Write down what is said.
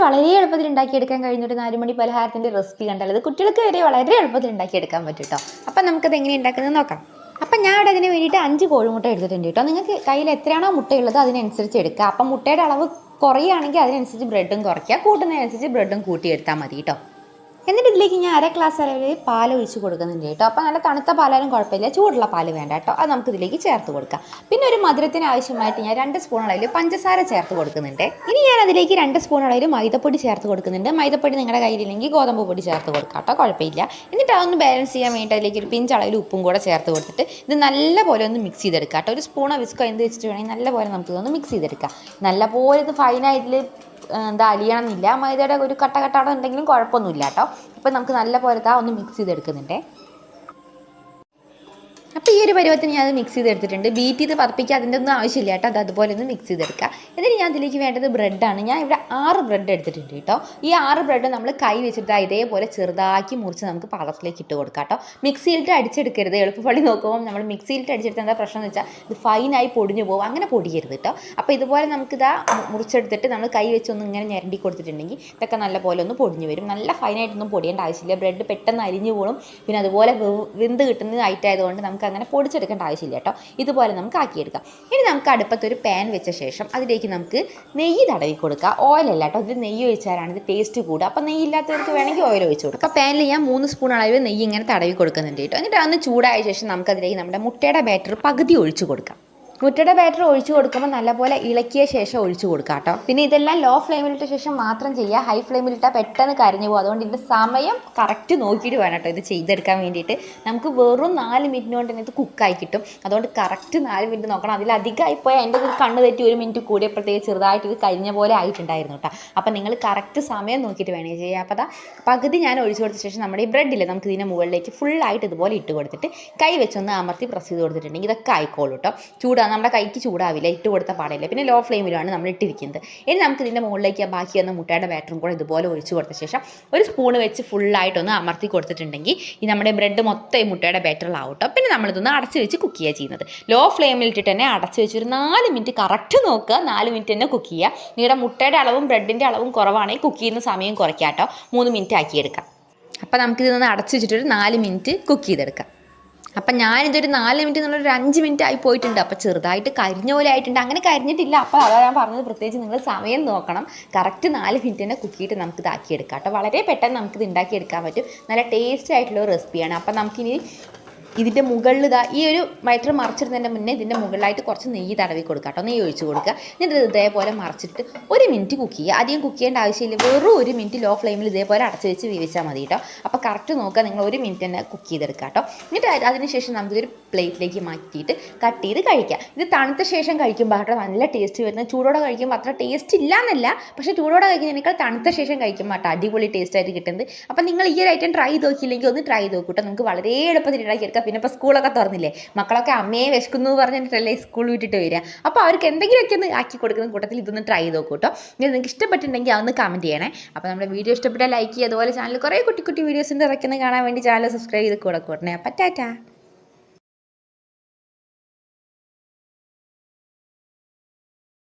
വളരെ എളുപ്പത്തിൽ ഉണ്ടാക്കിയെടുക്കാൻ ഒരു നാലുമണി പലഹാരത്തിന്റെ റെസിപ്പി കണ്ടാൽ അത് കുട്ടികൾക്ക് വരെ വളരെ എളുപ്പത്തിൽ ഉണ്ടാക്കിയെടുക്കാൻ പറ്റും കേട്ടോ. അപ്പം നമുക്കത് എങ്ങനെ ഉണ്ടാക്കുന്നത് നോക്കാം. അപ്പം ഞാൻ അവിടെ അതിന് വേണ്ടിയിട്ട് അഞ്ച് കോഴിമുട്ട എടുത്തിട്ടുണ്ട് കേട്ടോ. നിങ്ങൾക്ക് കയ്യിൽ എത്രയാണോ മുട്ടയുള്ളത് അതിനനുസരിച്ച് എടുക്കുക. അപ്പം മുട്ടയുടെ അളവ് കുറയുകയാണെങ്കിൽ അതിനനുസരിച്ച് ബ്രെഡും കുറയ്ക്കുക. കൂട്ടുന്നതിനനുസരിച്ച് ബ്രെഡും കൂട്ടിയെടുത്താൽ മതി കേട്ടോ. എന്നിട്ട് ഇതിലേക്ക് ഞാൻ അര ഗ്ലാസ് അളവിൽ പാൽ ഒഴിച്ച് കൊടുക്കുന്നുണ്ട് കേട്ടോ. അപ്പോൾ നല്ല തണുത്ത പാലായാലും കുഴപ്പമില്ല. ചൂടുള്ള പാൽ വേണ്ട കേട്ടോ. അത് നമുക്ക് ഇതിലേക്ക് ചേർത്ത് കൊടുക്കാം. പിന്നെ ഒരു മധുരത്തിന് ആവശ്യമായിട്ട് ഞാൻ രണ്ട് സ്പൂൺ അളവിൽ പഞ്ചസാര ചേർത്ത് കൊടുക്കുന്നുണ്ട്. ഇനി ഞാൻ അതിലേക്ക് രണ്ട് സ്പൂൺ അളവിൽ മൈദപ്പൊടി ചേർത്ത് കൊടുക്കുന്നുണ്ട്. മൈദപ്പൊടി നിങ്ങളുടെ കയ്യിലില്ലെങ്കിൽ ഗോതമ്പ് പൊടി ചേർത്ത് കൊടുക്കാം കേട്ടോ. കുഴപ്പമില്ല. എന്നിട്ട് അതൊന്ന് ബാലൻസ് ചെയ്യാൻ വേണ്ടി അതിലേക്ക് ഒരു പിഞ്ച് അളവിൽ ഉപ്പും കൂടെ ചേർത്ത് കൊടുത്തിട്ട് ഇത് നല്ലപോലെ ഒന്ന് മിക്സ് ചെയ്തെടുക്കാം കേട്ടോ. ഒരു സ്പൂണോ വിസ്കോ എന്ത് വെച്ചിട്ട് വേണമെങ്കിൽ നല്ലപോലെ നമുക്കിതൊന്ന് മിക്സ് ചെയ്തെടുക്കാം. നല്ലപോലെ ഇത് ഫൈനായിട്ട് എന്താ അലിയണമെന്നില്ല. മൈദയുടെ ഒരു കട്ട കട്ടാടോ എന്തെങ്കിലും കുഴപ്പമൊന്നുമില്ല കേട്ടോ. അപ്പം നമുക്ക് നല്ല പോലത്തെ ഒന്ന് മിക്സ് ചെയ്തെടുക്കുന്നുണ്ടേ. അപ്പോൾ ഈ ഒരു പരുവത്തിന് ഞാൻ അത് മിക്സ് ചെയ്തെടുത്തിട്ടുണ്ട്. ബീറ്റ് ചെയ്ത് പറപ്പിക്കുക അതിന്റെ ഒന്നും ആവശ്യമില്ല കേട്ടോ. അത് അതുപോലെ ഒന്ന് മിക്സ് ചെയ്തെടുക്കുക. എന്നിട്ട് ഞാൻ അതിലേക്ക് വേണ്ടത് ബ്രെഡാണ് ഞാൻ ഇവിടെ ആറ് ബ്രെഡ് എടുത്തിട്ടുണ്ട് കേട്ടോ. ഈ ആറ് ബ്രെഡ് നമ്മൾ കൈ വെച്ചിട്ട് ഇതേപോലെ ചെറുതാക്കി മുറിച്ച് നമുക്ക് പാത്രത്തിലേക്ക് ഇട്ട് കൊടുക്കാം കേട്ടോ. മിക്സിയിലിട്ട് അടിച്ചെടുക്കരുത്. എളുപ്പപ്പള്ളി നോക്കുമ്പോൾ നമ്മൾ മിക്സിയിലിട്ട് അടിച്ചെടുത്ത് എന്താ പ്രശ്നം എന്ന് വെച്ചാൽ ഇത് ഫൈനായി പൊടിഞ്ഞു പോകും. അങ്ങനെ പൊടിയരുത് കേട്ടോ. അപ്പോൾ ഇതുപോലെ നമുക്കിതാ മുറിച്ചെടുത്തിട്ട് നമ്മൾ കൈ വെച്ചൊന്ന് ഇങ്ങനെ ഞരണ്ടി കൊടുത്തിട്ടുണ്ടെങ്കിൽ ഇതൊക്കെ നല്ല പോലെ ഒന്ന് പൊടിഞ്ഞു വരും. നല്ല ഫൈനായിട്ടൊന്നും പൊടിയേണ്ട ആവശ്യമില്ല. ബ്രെഡ് പെട്ടെന്ന് അരിഞ്ഞു പോകും പിന്നെ അതുപോലെ വിന്ത് കിട്ടുന്ന ഐറ്റം ആയതുകൊണ്ട് നമുക്ക് അങ്ങനെ പൊടിച്ചെടുക്കേണ്ട ആവശ്യമില്ല കേട്ടോ. ഇതുപോലെ നമുക്ക് ആക്കിയെടുക്കാം. ഇനി നമുക്ക് അടുപ്പത്ത് ഒരു പാൻ വെച്ച ശേഷം അതിലേക്ക് നമുക്ക് നെയ്യ് തടവി കൊടുക്കുക ഓയിലല്ല കേട്ടോ. ഇത് നെയ്യ് ഒഴിച്ചാലാണ് ഇത് ടേസ്റ്റ് കൂടുക. അപ്പോൾ നെയ്യ് ഇല്ലാത്തവർക്ക് വേണമെങ്കിൽ ഓയിൽ ഒഴിച്ച് കൊടുക്കുക അപ്പോൾ പാനിൽ ഞാൻ മൂന്ന് സ്പൂൺ അളവ് നെയ്യ് ഇങ്ങനെ തടവി കൊടുക്കുന്നുണ്ട് കേട്ടോ. എന്നിട്ട് അന്ന് ചൂടായ ശേഷം നമുക്കതിലേക്ക് നമ്മുടെ മുട്ടയുടെ ബാറ്റർ പകുതി ഒഴിച്ച് കൊടുക്കാം. മുട്ടയുടെ ബാറ്റർ ഒഴിച്ചു കൊടുക്കുമ്പോൾ നല്ലപോലെ ഇളക്കിയ ശേഷം ഒഴിച്ചു കൊടുക്കുക കേട്ടോ പിന്നെ ഇതെല്ലാം ലോ ഫ്ലെയിമിലിട്ട ശേഷം മാത്രം ചെയ്യുക ഹൈ ഫ്ലെയിമിലിട്ടാൽ പെട്ടെന്ന് കരിഞ്ഞു പോകും. അതുകൊണ്ട് ഇതിന്റെ സമയം കറക്റ്റ് നോക്കിയിട്ട് വേണം കേട്ടോ ഇത് ചെയ്തെടുക്കാൻ വേണ്ടിയിട്ട്. നമുക്ക് വെറും നാല് മിനിറ്റ് കൊണ്ട് ഇത് കുക്കായി കിട്ടും. അതുകൊണ്ട് കറക്റ്റ് നാല് മിനിറ്റ് നോക്കണം. അതിലധികമായി പോയാൽ എന്റെ ഒരു കണ്ണ് തെറ്റി ഒരു മിനിറ്റ് കൂടിയപ്പോഴത്തേക്ക് ചെറുതായിട്ട് ഇത് കരിഞ്ഞ പോലെ ആയിട്ടുണ്ടായിരുന്നു കേട്ടോ അപ്പം നിങ്ങൾ കറക്റ്റ് സമയം നോക്കിയിട്ട് വേണേ ചെയ്യുക അപ്പോൾ അതാ പകുതി ഞാൻ ഒഴിച്ചു കൊടുത്ത ശേഷം നമ്മുടെ ഈ ബ്രെഡിൽ നമുക്ക് ഇതിന്റെ മുകളിലേക്ക് ഫുള്ളായിട്ട് ഇതുപോലെ ഇട്ട് കൊടുത്തിട്ട് കൈ വെച്ചൊന്ന് അമർത്തി പ്രസ് ചെയ്ത് കൊടുത്തിട്ടുണ്ടെങ്കിൽ ഇതൊക്കെ ആയിക്കോളൂ കേട്ടോ ചൂടാ നമ്മുടെ കൈക്ക് ചൂടാവില്ല ഇട്ട് കൊടുത്ത പാടില്ല. പിന്നെ ലോ ഫ്ലെയിമിലാണ് നമ്മൾ ഇട്ടിരിക്കുന്നത്. ഇനി നമുക്ക് ഇതിന്റെ മുകളിലേക്ക് ബാക്കി വന്ന മുട്ടയുടെ ബാറ്ററും കൂടെ ഇതുപോലെ ഒഴിച്ച് കൊടുത്ത ശേഷം ഒരു സ്പൂൺ വെച്ച് ഫുള്ളായിട്ടൊന്ന് അമർത്തി കൊടുത്തിട്ടുണ്ടെങ്കിൽ ഈ നമ്മുടെ ബ്രെഡ് മൊത്തം ഈ മുട്ടയുടെ ബാറ്ററിലാവും കേട്ടോ പിന്നെ നമ്മളിതൊന്ന് അടച്ച് വെച്ച് കുക്ക് ചെയ്യുക ചെയ്യുന്നത്. ലോ ഫ്ലെയിമിൽ ഇട്ടിട്ട് തന്നെ അടച്ച് വെച്ച് ഒരു നാല് മിനിറ്റ് കറക്റ്റ് നോക്കുക. നാല് മിനിറ്റ് തന്നെ കുക്ക് ചെയ്യുക നിങ്ങളുടെ മുട്ടയുടെ അളവും ബ്രെഡിന്റെ അളവും കുറവാണെങ്കിൽ കുക്ക് ചെയ്യുന്ന സമയം കുറയ്ക്കാം കേട്ടോ മൂന്ന് മിനിറ്റ് ആക്കിയെടുക്കാം. അപ്പോൾ നമുക്കിതൊന്ന് അടച്ച് വെച്ചിട്ടൊരു നാല് മിനിറ്റ് കുക്ക് ചെയ്തെടുക്കാം. അപ്പം ഞാനിതൊരു നാല് മിനിറ്റ് എന്നുള്ളൊരു അഞ്ച് മിനിറ്റ് ആയി പോയിട്ടുണ്ട്. അപ്പോൾ ചെറുതായിട്ട് കരിഞ്ഞ പോലെ ആയിട്ടുണ്ട്. അങ്ങനെ കരിഞ്ഞിട്ടില്ല. അപ്പോൾ അതാ ഞാൻ പറഞ്ഞത് പ്രത്യേകിച്ച് നിങ്ങൾ സമയം നോക്കണം. കറക്റ്റ് നാല് മിനിറ്റ് തന്നെ കുക്കിയിട്ട് നമുക്ക് നമുക്ക് ഇതാക്കിയെടുക്കാം കേട്ടോ. വളരെ പെട്ടെന്ന് നമുക്കിത് ഉണ്ടാക്കിയെടുക്കാൻ പറ്റും. നല്ല ടേസ്റ്റ് ആയിട്ടുള്ള റെസിപ്പിയാണ് അപ്പം നമുക്കിനി ഇതിന്റെ മുകളിൽ ഇതാ ഈ ഒരു വയറ്റർ മറിച്ചിടുന്നതിന്റെ മുന്നേ ഇതിന്റെ മുകളിലായിട്ട് കുറച്ച് നെയ്യ് തടവി കൊടുക്കുക കേട്ടോ. നെയ്യ് ഒഴിച്ച് കൊടുക്കുക. എന്നിട്ട് ഇത് ഇതേപോലെ മറിച്ചിട്ട് ഒരു മിനിറ്റ് കുക്ക് ചെയ്യുക. അധികം കുക്ക് ചെയ്യേണ്ട ആവശ്യമില്ല. വെറും ഒരു മിനിറ്റ് ലോ ഫ്ലെയിമിൽ ഇതേപോലെ അടച്ച് വെച്ച് വേവിച്ചാൽ മതി കേട്ടോ. അപ്പോൾ കറക്റ്റ് നോക്കുക. നിങ്ങൾ ഒരു മിനിറ്റ് തന്നെ കുക്ക് ചെയ്തെടുക്കുക കേട്ടോ. എന്നിട്ട് അത് അതിനുശേഷം നമുക്കൊരു പ്ലേറ്റിലേക്ക് മാറ്റിയിട്ട് കട്ട് ചെയ്ത് കഴിക്കാം ഇത് തണുത്ത ശേഷം കഴിക്കുമ്പോൾ കേട്ടോ നല്ല ടേസ്റ്റ് വരുന്നത്. ചൂടോടെ കഴിക്കുമ്പോൾ അത്ര ടേസ്റ്റ് ഇല്ല എന്നല്ല പക്ഷേ ചൂടോടെ കഴിക്കുന്നതിനേക്കാൾ തണുത്ത ശേഷം കഴിക്കുമ്പോൾ കേട്ടോ അടിപൊളി ടേസ്റ്റ് ആയിട്ട് കിട്ടുന്നത്. അപ്പോൾ നിങ്ങൾ ഈ ഒരു ഐറ്റം ട്രൈ ചെയ്ത് നോക്കിയില്ലെങ്കിൽ ഒന്ന് ട്രൈ ചെയ്ത് നോക്കൂട്ടോ നമുക്ക് വളരെ എളുപ്പത്തിൽ ഉണ്ടാക്കിയെടുക്കാം പിന്നെ ഇപ്പോൾ സ്കൂളൊക്കെ തുറന്നില്ലേ? മക്കളൊക്കെ അമ്മയെ വിശക്കുന്നു പറഞ്ഞിട്ടല്ലേ സ്കൂൾ വിട്ടിട്ട് വരിക. അപ്പോൾ അവർക്ക് എന്തെങ്കിലുമൊക്കെ ഒന്ന് ആക്കി കൊടുക്കുന്ന കൂട്ടത്തിൽ ഇതൊന്ന് ട്രൈ ചെയ്ത് നോക്കൂ കേട്ടോ. നിങ്ങൾക്ക് ഇഷ്ടപ്പെട്ടിട്ടുണ്ടെങ്കിൽ അതൊന്ന് കമന്റ് ചെയ്യണേ. അപ്പോൾ നമ്മുടെ വീഡിയോ ഇഷ്ടപ്പെട്ടാൽ ലൈക്ക് ചെയ്യുക. അതുപോലെ ചാനൽ കുറേ കുട്ടി കുട്ടി വീഡിയോസിന്റെ ഇറക്കുന്നത് കാണാൻ വേണ്ടി ചാനൽ സബ്സ്ക്രൈബ് ചെയ്ത് കൂടെ കൂട്ടണേ അപ്പം ടാറ്റാ.